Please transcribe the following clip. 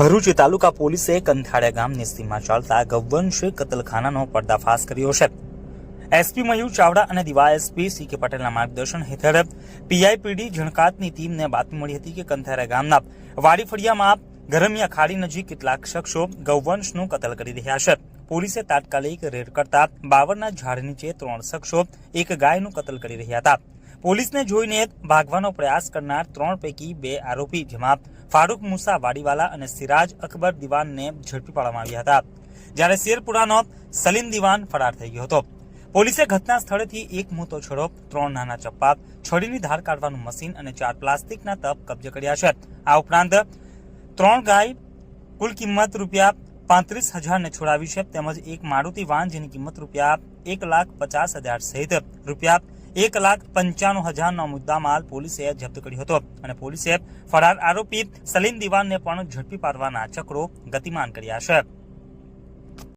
ભરૂચ તાલુકા પોલીસે કંથાળિયા ગામની સીમા ચાલતા ગૌવંશ કતલખાનાનો પર્દાફાશ કર્યો છે. એસપી મયુર ચાવડા અને દિવા એસપી સી કે પટેલના માર્ગદર્શન હેઠળ પીઆઈપીડી ઝણકાતની ટીમને બાતમી મળી હતી કે કંથાળિયા ગામના વાડીફળિયામાં ગરમિયા ખાડી નજીક કેટલાક શખ્સો ગૌવંશનું કતલ કરી રહ્યા છે. પોલીસે તાત્કાલિક રેડ કરતા બાવરના ઝાડ નીચે ત્રણ શખ્સો, એક ગાયનું કતલ કરી રહ્યા હતા. પોલીસને જોઈને ભાગવાનો પ્રયાસ કરનાર ત્રણ પૈકી બે આરોપી, જેમાં ફારૂક મુસા વાડીવાલા અને સિરાજ અકબર દિવાનને ઝડપી પાડવામાં આવ્યા હતા. જ્યારે શેરપુરાનો સલીમ દિવાન ફરાર થઈ ગયો હતો. પોલીસે ઘટના સ્થળેથી એક મોટો છડો ત્રણ નાના ચપ્પા છડીની ધાર કાઢવાનું મશીન અને ચાર પ્લાસ્ટિકના તપ કબજે કર્યા છે. આ ઉપરાંત ત્રણ ગાય, કુલ કિંમત રૂપિયા પાંત્રીસ હજારને છોડાવી છે. તેમજ એક મારુતિ વાન જેની કિંમત રૂપિયા એક લાખ પચાસ હજાર સહિત રૂપિયા એક લાખ પંચાણું હજારનો મુદ્દામાલ પોલીસે જપ્ત કર્યો હતો અને પોલીસે ફરાર આરોપી સલીમ દિવાનને પણ ઝડપી પાડવાના ચક્રો ગતિમાન કર્યા છે.